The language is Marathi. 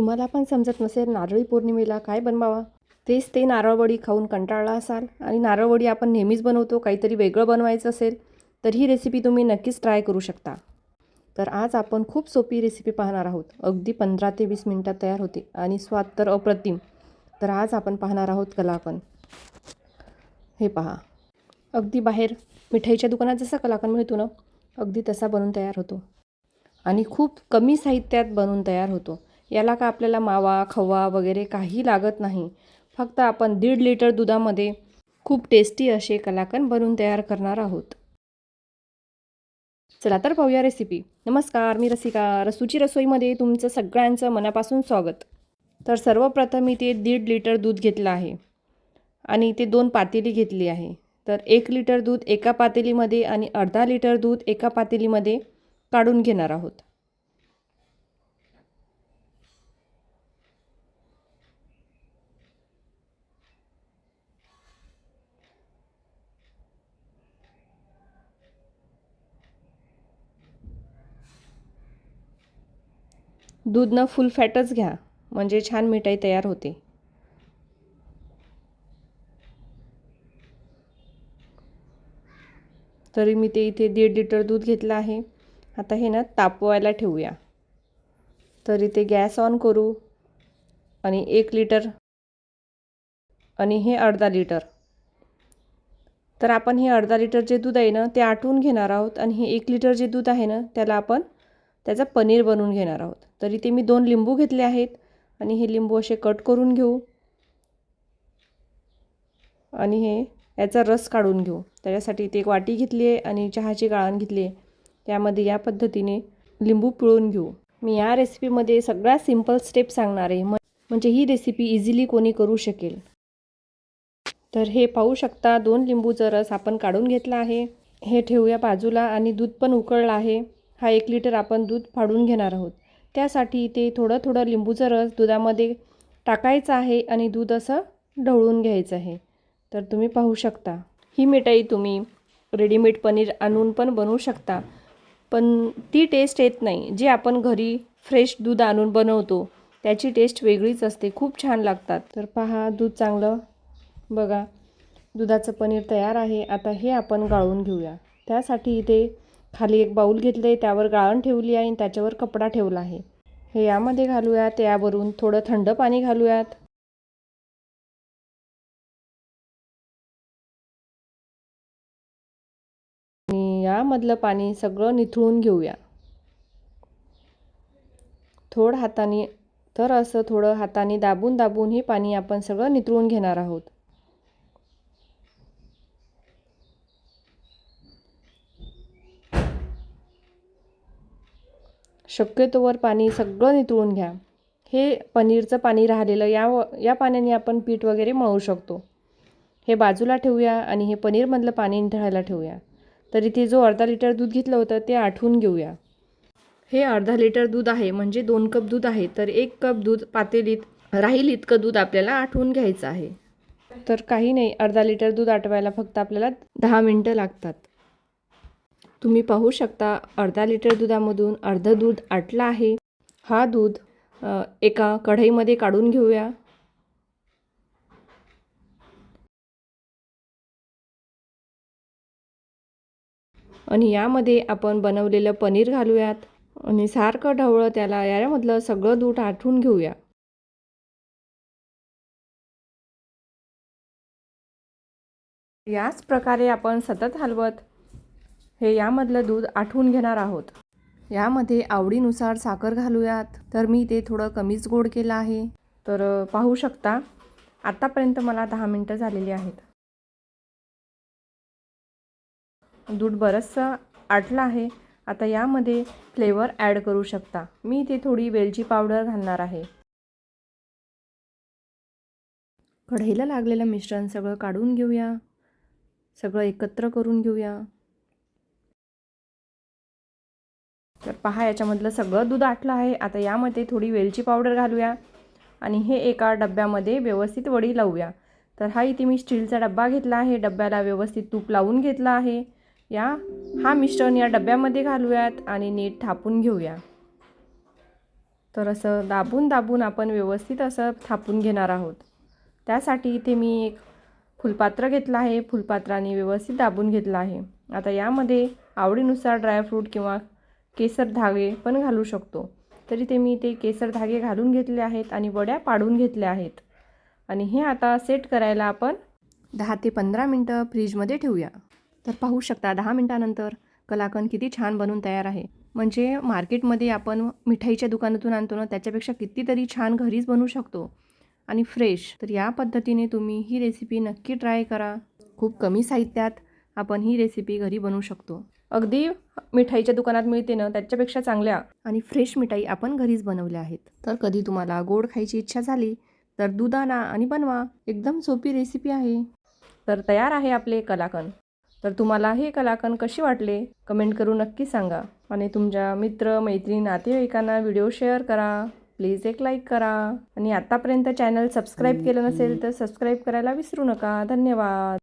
तुम्हाला पण समजत नसेल नारळी पौर्णिमेला काय बनवावा? तेच ते नारळवडी खाऊन कंटाळला असाल. आणि नारळवडी आपण नेहमीच बनवतो काहीतरी वेगळं बनवायचं असेल तर ही रेसिपी तुम्ही नक्कीच ट्राय करू शकता. तर आज आपण खूप सोपी रेसिपी पाहणार आहोत. अगदी पंधरा ते वीस मिनटात तयार होते. आणि स्वाद तर अप्रतिम. तर आज आपण पाहणार आहोत कलाकन हे पहा. अगदी बाहेर मिठाईच्या दुकानात जसा कलाकन मिळतो ना अगदी तसा बनून तयार होतो. आणि खूप कमी साहित्यात बनवून तयार होतो. याला का आपल्याला मावा खवा वगैरे काही लागत नाही. फक्त आपण दीड लिटर दुधामध्ये खूप टेस्टी असे कलाकन बनवून तयार करणार आहोत. चला तर पाहूया रेसिपी नमस्कार मी रसिका. रसूची रसोईमध्ये तुमचं सगळ्यांचं मनापासून स्वागत. तर सर्वप्रथम मी ते दीड लिटर दूध घेतलं आहे. आणि ते दोन पातेली घेतली आहे. तर एक लिटर दूध एका पातेलीमध्ये आणि अर्धा लिटर दूध एका पातेलीमध्ये काढून घेणार आहोत. दूधनं फुल फॅटच घ्या. म्हणजे छान मिठाई तयार होते. तरी मी ते इथे दीड लिटर दूध घेतलं आहे. आता हे ना तापवायला ठेवूया. तरी ते गॅस ऑन करू. आणि एक लिटर आणि हे अर्धा लिटर. तर आपण हे अर्धा लिटर जे दूध आहे ना ते आटवून घेणार आहोत. आणि हे एक लिटर जे दूध आहे ना त्याला आपण त्याचा पनीर बनवून घेणार आहोत. तर इथे मी दोन लिंबू घेतले आहेत आणि हे लिंबू असे कट करून घेऊ. आणि हे याचा रस काढून घेऊ. त्याच्यासाठी इथे एक वाटी घेतली आहे आणि चहाची गाळण घेतली आहे. त्यामध्ये या पद्धतीने लिंबू पिळून घेऊ. मी या रेसिपीमध्ये सगळ्यात सिंपल स्टेप सांगणार आहे. म्हणजे ही रेसिपी इझिली कोणी करू शकेल. तर हे पाहू शकता दोन लिंबूचा रस आपण काढून घेतला आहे. हे ठेवूया बाजूला आणि दूध पण उकळलं आहे. हा एक लिटर आपण दूध फाडून घेणार आहोत. त्यासाठी ते थोडं थोडं लिंबूचा रस दुधामध्ये टाकायचा आहे आणि दूध असं ढवळून घ्यायचं आहे. तर तुम्ही पाहू शकता. ही मिठाई तुम्ही रेडीमेड पनीर आणून पण बनवू शकता. पण ती टेस्ट येत नाही. जी आपण घरी फ्रेश दूध आणून बनवतो त्याची टेस्ट वेगळीच असते. खूप छान लागतात. तर पहा दूध चांगलं बघा. दुधाचं पनीर तयार आहे. आता हे आपण गाळून घेऊया. त्यासाठी इथे खाली एक बाऊल घेतले त्यावर गाळण ठेवली आहे आणि त्याच्यावर कपडा ठेवला आहे. हे यामध्ये घालूयात यावरून थोडं थंड पाणी घालूयात. आणि यामधलं पाणी सगळं निथळून घेऊया. थोड हाताने तर असं थोडं हाताने दाबून दाबून हे पाणी आपण सगळं निथळून घेणार आहोत. शक्यतोवर पाणी सगळं नितळून घ्या. हे पनीरचं पाणी राहिलेलं या व या पाण्याने आपण पीठ वगैरे मळू शकतो. हे बाजूला ठेवूया आणि हे पनीरमधलं पाणी निथळायला ठेवूया. तर इथे जो अर्धा लिटर दूध घेतलं होतं ते आठवून घेऊया. हे अर्धा लिटर दूध आहे म्हणजे दोन कप दूध आहे तर एक कप दूध पातेलीत राहील इतकं दूध आपल्याला आठवून घ्यायचं आहे. तर काही नाही अर्धा लिटर दूध आटवायला फक्त आपल्याला दहा मिनटं लागतात. तुम्ही पाहू शकता अर्धा लिटर दुधामधून अर्धं दूध आटलं आहे. हा दूध एका कढईमध्ये काढून घेऊया. आणि यामध्ये आपण बनवलेलं पनीर घालूयात. आणि सारखं ढवळं त्याला यामधलं सगळं दूध आठवून घेऊया. याच प्रकारे आपण सतत हलवत हे यामधलं दूध आठवून घेणार आहोत. यामध्ये आवडीनुसार साखर घालूयात. तर मी ते थोडं कमीच गोड केलं आहे. तर पाहू शकता आत्तापर्यंत मला दहा मिनटं झालेली आहेत. दूध बरंचसं आटलं आहे. आता यामध्ये फ्लेवर ॲड करू शकता. मी ते थोडी वेलची पावडर घालणार आहे. कढईला लागलेलं मिश्रण सगळं काढून घेऊया. सगळं एकत्र करून घेऊया. तर पहा याच्यामधलं सगळं दूध आटलं आहे. आता यामध्ये थोडी वेलची पावडर घालूया आणि हे एका डब्यामध्ये व्यवस्थित वडी लावूया. तर हा इथे मी स्टीलचा डब्बा घेतला आहे. डब्याला व्यवस्थित तूप लावून घेतला आहे. या हा मिश्रण या डब्यामध्ये घालूयात आणि नीट थापून घेऊया. तर असं दाबून दाबून आपण व्यवस्थित असं थापून घेणार आहोत. त्यासाठी इथे मी एक फुलपात्र घेतलं आहे. फुलपात्राने व्यवस्थित दाबून घेतलं आहे. आता यामध्ये आवडीनुसार ड्रायफ्रूट किंवा केसर धागे पण घालू शकतो. तरी ते मी ते केसर धागे घालून घेतले आहेत आणि वड्या पाडून घेतल्या आहेत. आणि हे आता सेट करायला आपण दहा ते पंधरा मिनटं फ्रीजमध्ये ठेवूया. तर पाहू शकता दहा मिनटानंतर कलाकंद किती छान बनून तयार आहे. म्हणजे मार्केटमध्ये आपण मिठाईच्या दुकानातून आणतो ना त्याच्यापेक्षा कितीतरी छान घरीच बनवू शकतो. आणि फ्रेश. तर या पद्धतीने तुम्ही ही रेसिपी नक्की ट्राय करा. खूप कमी साहित्यात आपण ही रेसिपी घरी बनवू शकतो. अगदी मिठाईच्या दुकानात मिळते ना त्याच्यापेक्षा चांगल्या. आणि फ्रेश मिठाई आपण घरीच बनवल्या आहेत. तर कधी तुम्हाला गोड खायची इच्छा झाली तर दूध आणा आणि बनवा. एकदम सोपी रेसिपी आहे. तर तयार आहे आपले कलाकंद तर तुम्हाला हे कलाकंद कशी वाटले कमेंट करून नक्की सांगा. आणि तुमच्या मित्र मैत्रिणी नातेवाईकांना व्हिडिओ शेअर करा. प्लीज एक लाईक करा. आणि आतापर्यंत चॅनल सबस्क्राईब केलं नसेल तर सबस्क्राईब करायला विसरू नका. धन्यवाद.